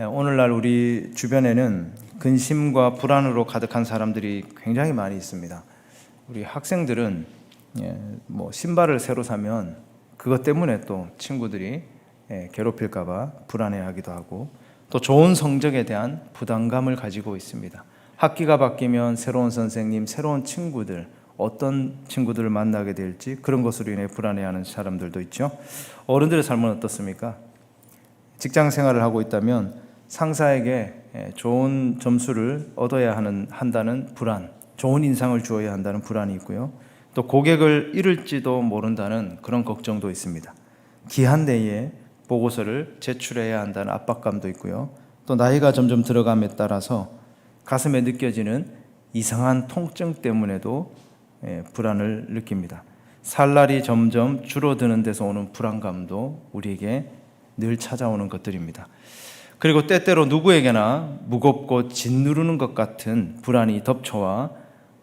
예, 오늘날 우리 주변에는 근심과 불안으로 가득한 사람들이 굉장히 많이 있습니다. 우리 학생들은 예, 뭐 신발을 새로 사면 그것 때문에 또 친구들이 예, 괴롭힐까봐 불안해하기도 하고 또 좋은 성적에 대한 부담감을 가지고 있습니다. 학기가 바뀌면 새로운 선생님, 새로운 친구들, 어떤 친구들을 만나게 될지 그런 것으로 인해 불안해하는 사람들도 있죠. 어른들의 삶은 어떻습니까? 직장 생활을 하고 있다면 상사에게 예, 좋은 점수를 얻어야 하는 한다는 불안, 좋은 인상을 주어야 한다는 불안이 있고요. 또 고객을 잃을지도 모른다는 그런 걱정도 있습니다. 기한 내에 보고서를 제출해야 한다는 압박감도 있고요. 또 나이가 점점 들어감에 따라서 가슴에 느껴지는 이상한 통증 때문에도 예, 불안을 느낍니다. 살 날이 점점 줄어드는 데서 오는 불안감도 우리에게 늘 찾아오는 것들입니다. 그리고 때때로 누구에게나 무겁고 짓누르는 것 같은 불안이 덮쳐와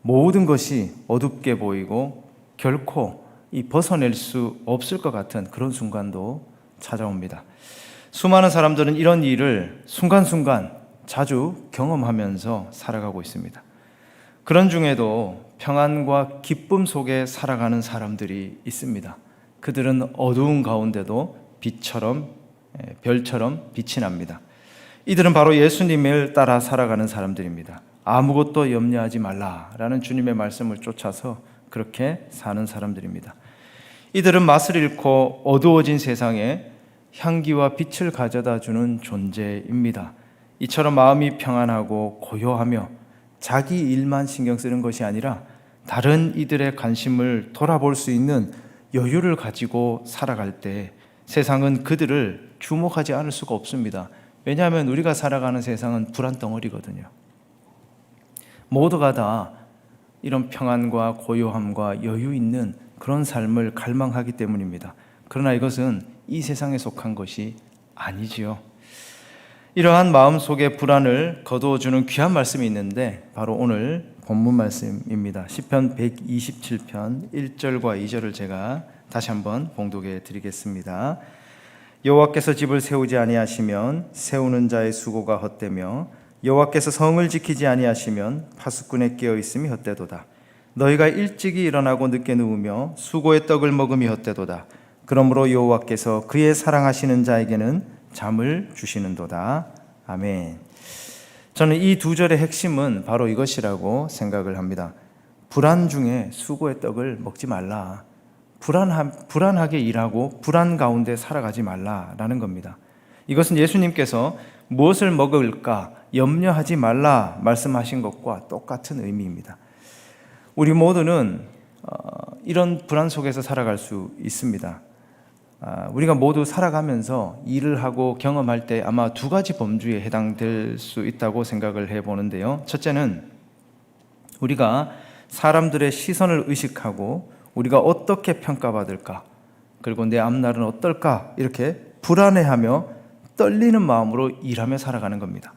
모든 것이 어둡게 보이고 결코 이 벗어낼 수 없을 것 같은 그런 순간도 찾아옵니다. 수많은 사람들은 이런 일을 순간순간 자주 경험하면서 살아가고 있습니다. 그런 중에도 평안과 기쁨 속에 살아가는 사람들이 있습니다. 그들은 어두운 가운데도 빛처럼 예, 별처럼 빛이 납니다. 이들은 바로 예수님을 따라 살아가는 사람들입니다. 아무것도 염려하지 말라라는 주님의 말씀을 쫓아서 그렇게 사는 사람들입니다. 이들은 맛을 잃고 어두워진 세상에 향기와 빛을 가져다 주는 존재입니다. 이처럼 마음이 평안하고 고요하며 자기 일만 신경 쓰는 것이 아니라 다른 이들의 관심을 돌아볼 수 있는 여유를 가지고 살아갈 때 세상은 그들을 주목하지 않을 수가 없습니다. 왜냐하면 우리가 살아가는 세상은 불안 덩어리거든요. 모두가 다 이런 평안과 고요함과 여유 있는 그런 삶을 갈망하기 때문입니다. 그러나 이것은 이 세상에 속한 것이 아니지요. 이러한 마음 속의 불안을 거두어주는 귀한 말씀이 있는데 바로 오늘 본문 말씀입니다. 시편 127편 1절과 2절을 제가 다시 한번 봉독해 드리겠습니다. 여호와께서 집을 세우지 아니하시면 세우는 자의 수고가 헛되며 여호와께서 성을 지키지 아니하시면 파수꾼의 깨어 있음이 헛되도다. 너희가 일찍이 일어나고 늦게 누우며 수고의 떡을 먹음이 헛되도다. 그러므로 여호와께서 그의 사랑하시는 자에게는 잠을 주시는도다. 아멘. 저는 이 두 절의 핵심은 바로 이것이라고 생각을 합니다. 불안 중에 수고의 떡을 먹지 말라. 불안하, 불안하게 일하고 불안 가운데 살아가지 말라라는 겁니다. 이것은 예수님께서 무엇을 먹을까 염려하지 말라 말씀하신 것과 똑같은 의미입니다. 우리 모두는 어, 이런 불안 속에서 살아갈 수 있습니다. 아, 우리가 모두 살아가면서 일을 하고 경험할 때 아마 두 가지 범주에 해당될 수 있다고 생각을 해 보는데요. 첫째는 우리가 사람들의 시선을 의식하고 우리가 어떻게 평가받을까 그리고 내 앞날은 어떨까 이렇게 불안해하며 떨리는 마음으로 일하며 살아가는 겁니다.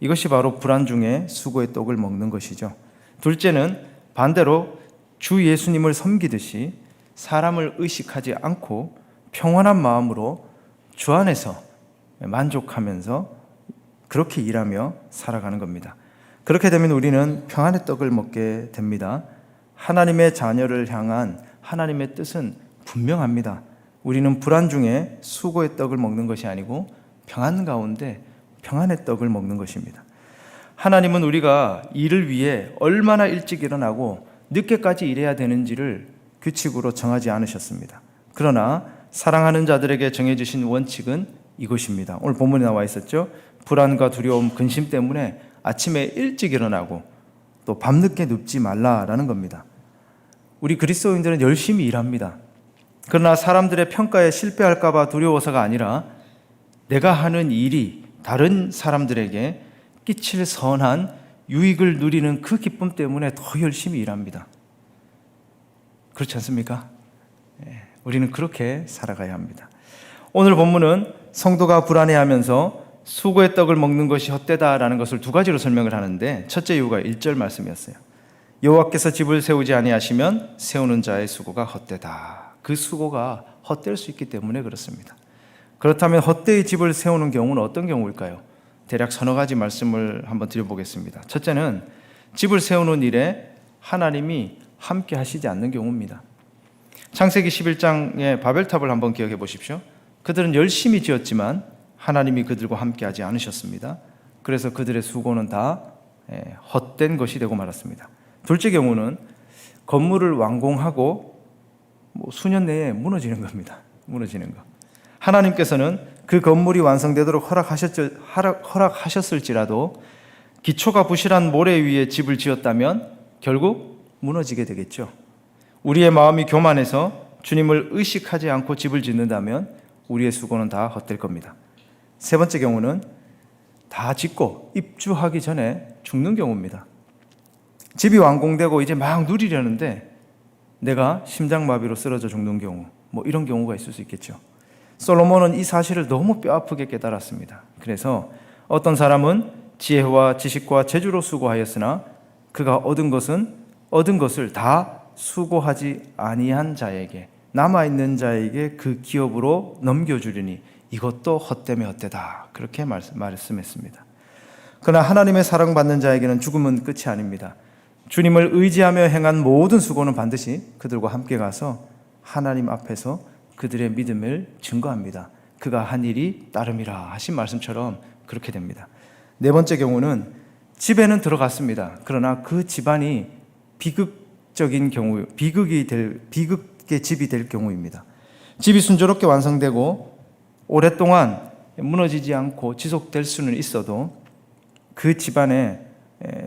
이것이 바로 불안 중에 수고의 떡을 먹는 것이죠. 둘째는 반대로 주 예수님을 섬기듯이 사람을 의식하지 않고 평안한 마음으로 주 안에서 만족하면서 그렇게 일하며 살아가는 겁니다. 그렇게 되면 우리는 평안의 떡을 먹게 됩니다. 하나님의 자녀를 향한 하나님의 뜻은 분명합니다. 우리는 불안 중에 수고의 떡을 먹는 것이 아니고 평안 가운데 평안의 떡을 먹는 것입니다. 하나님은 우리가 일을 위해 얼마나 일찍 일어나고 늦게까지 일해야 되는지를 규칙으로 정하지 않으셨습니다. 그러나 사랑하는 자들에게 정해주신 원칙은 이것입니다. 오늘 본문에 나와 있었죠. 불안과 두려움, 근심 때문에 아침에 일찍 일어나고 또 밤늦게 눕지 말라라는 겁니다. 우리 그리스도인들은 열심히 일합니다. 그러나 사람들의 평가에 실패할까봐 두려워서가 아니라 내가 하는 일이 다른 사람들에게 끼칠 선한 유익을 누리는 그 기쁨 때문에 더 열심히 일합니다. 그렇지 않습니까? 예, 우리는 그렇게 살아가야 합니다. 오늘 본문은 성도가 불안해하면서 수고의 떡을 먹는 것이 헛되다라는 것을 두 가지로 설명을 하는데 첫째 이유가 1절 말씀이었어요. 여호와께서 집을 세우지 아니하시면 세우는 자의 수고가 헛되다. 그 수고가 헛될 수 있기 때문에 그렇습니다. 그렇다면 헛되이 집을 세우는 경우는 어떤 경우일까요? 대략 서너 가지 말씀을 한번 드려보겠습니다. 첫째는 집을 세우는 일에 하나님이 함께 하시지 않는 경우입니다. 창세기 11장의 바벨탑을 한번 기억해 보십시오. 그들은 열심히 지었지만 하나님이 그들과 함께 하지 않으셨습니다. 그래서 그들의 수고는 다 예, 헛된 것이 되고 말았습니다. 둘째 경우는 건물을 완공하고 뭐 수년 내에 무너지는 겁니다. 무너지는 거. 하나님께서는 그 건물이 완성되도록 허락하셨, 허락하셨을지라도 기초가 부실한 모래 위에 집을 지었다면 결국 무너지게 되겠죠. 우리의 마음이 교만해서 주님을 의식하지 않고 집을 짓는다면 우리의 수고는 다 헛될 겁니다. 세 번째 경우는 다 짓고 입주하기 전에 죽는 경우입니다. 집이 완공되고 이제 막 누리려는데 내가 심장마비로 쓰러져 죽는 경우, 뭐 이런 경우가 있을 수 있겠죠. 솔로몬은 이 사실을 너무 뼈아프게 깨달았습니다. 그래서 어떤 사람은 지혜와 지식과 재주로 수고하였으나 그가 얻은 것은 얻은 것을 다 수고하지 아니한 자에게 남아 있는 자에게 그 기업으로 넘겨 주리니 이것도 헛되면 헛되다 그렇게 말씀했습니다. 그러나 하나님의 사랑받는 자에게는 죽음은 끝이 아닙니다. 주님을 의지하며 행한 모든 수고는 반드시 그들과 함께 가서 하나님 앞에서 그들의 믿음을 증거합니다. 그가 한 일이 따름이라 하신 말씀처럼 그렇게 됩니다. 네 번째 경우는 집에는 들어갔습니다. 그러나 그 집안이 비극적인 경우, 비극이 될, 비극의 집이 될 경우입니다. 집이 순조롭게 완성되고 오랫동안 무너지지 않고 지속될 수는 있어도 그 집안에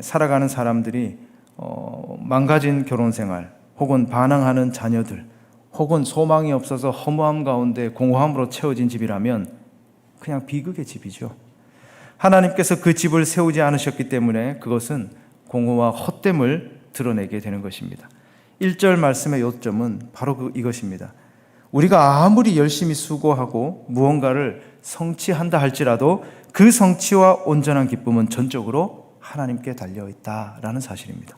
살아가는 사람들이 어, 망가진 결혼 생활 혹은 반항하는 자녀들 혹은 소망이 없어서 허무함 가운데 공허함으로 채워진 집이라면 그냥 비극의 집이죠. 하나님께서 그 집을 세우지 않으셨기 때문에 그것은 공허와 헛됨을 드러내게 되는 것입니다. 1절 말씀의 요점은 바로 그 이것입니다. 우리가 아무리 열심히 수고하고 무언가를 성취한다 할지라도 그 성취와 온전한 기쁨은 전적으로 하나님께 달려 있다라는 사실입니다.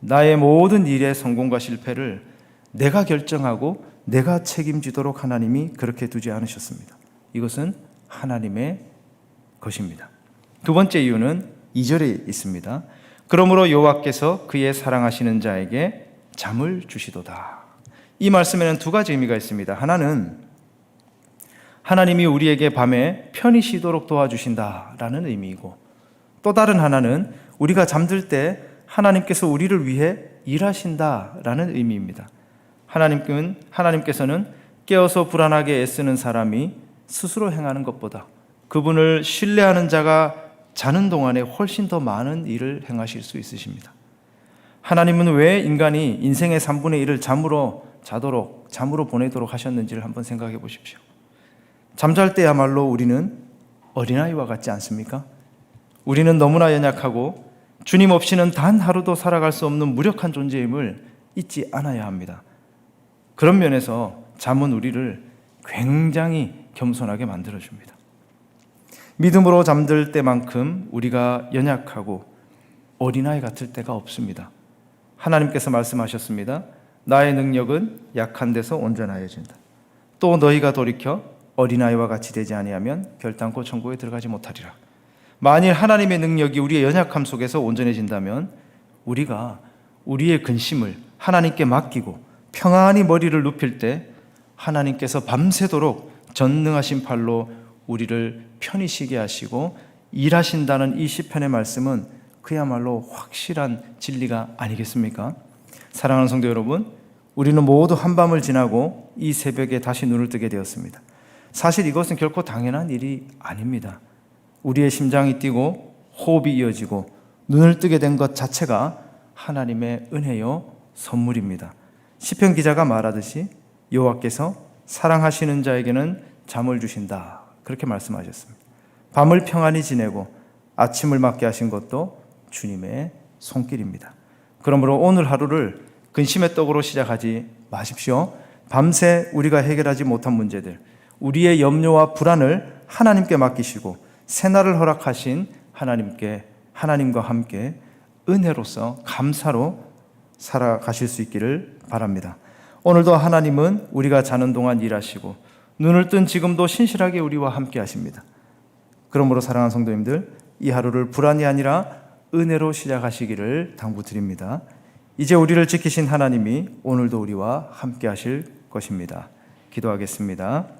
나의 모든 일의 성공과 실패를 내가 결정하고 내가 책임지도록 하나님이 그렇게 두지 않으셨습니다. 이것은 하나님의 것입니다. 두 번째 이유는 2절에 있습니다. 그러므로 여호와께서 그의 사랑하시는 자에게 잠을 주시도다. 이 말씀에는 두 가지 의미가 있습니다. 하나는 하나님이 우리에게 밤에 편히 쉬도록 도와주신다라는 의미이고 또 다른 하나는 우리가 잠들 때 하나님께서 우리를 위해 일하신다라는 의미입니다. 하나님은 하나님께서는 깨어서 불안하게 애쓰는 사람이 스스로 행하는 것보다 그분을 신뢰하는 자가 자는 동안에 훨씬 더 많은 일을 행하실 수 있으십니다. 하나님은 왜 인간이 인생의 3분의 1을 잠으로 자도록 잠으로 보내도록 하셨는지를 한번 생각해 보십시오. 잠잘 때야말로 우리는 어린아이와 같지 않습니까? 우리는 너무나 연약하고 주님 없이는 단 하루도 살아갈 수 없는 무력한 존재임을 잊지 않아야 합니다. 그런 면에서 잠은 우리를 굉장히 겸손하게 만들어줍니다. 믿음으로 잠들 때만큼 우리가 연약하고 어린아이 같을 때가 없습니다. 하나님께서 말씀하셨습니다. 나의 능력은 약한 데서 온전하여진다. 또 너희가 돌이켜 어린아이와 같이 되지 아니하면 결단코 천국에 들어가지 못하리라. 만일 하나님의 능력이 우리의 연약함 속에서 온전해진다면 우리가 우리의 근심을 하나님께 맡기고 평안히 머리를 눕힐 때 하나님께서 밤새도록 전능하신 팔로 우리를 편히 쉬게 하시고 일하신다는 이 시편의 말씀은 그야말로 확실한 진리가 아니겠습니까? 사랑하는 성도 여러분, 우리는 모두 한밤을 지나고 이 새벽에 다시 눈을 뜨게 되었습니다. 사실 이것은 결코 당연한 일이 아닙니다. 우리의 심장이 뛰고 호흡이 이어지고 눈을 뜨게 된 것 자체가 하나님의 은혜요 선물입니다. 시편 기자가 말하듯이 여호와께서 사랑하시는 자에게는 잠을 주신다. 그렇게 말씀하셨습니다. 밤을 평안히 지내고 아침을 맞게 하신 것도 주님의 손길입니다. 그러므로 오늘 하루를 근심의 떡으로 시작하지 마십시오. 밤새 우리가 해결하지 못한 문제들, 우리의 염려와 불안을 하나님께 맡기시고 새날을 허락하신 하나님께 하나님과 함께 은혜로서 감사로 살아가실 수 있기를 바랍니다. 오늘도 하나님은 우리가 자는 동안 일하시고 눈을 뜬 지금도 신실하게 우리와 함께 하십니다. 그러므로 사랑하는 성도님들, 이 하루를 불안이 아니라 은혜로 시작하시기를 당부드립니다. 이제 우리를 지키신 하나님이 오늘도 우리와 함께 하실 것입니다. 기도하겠습니다.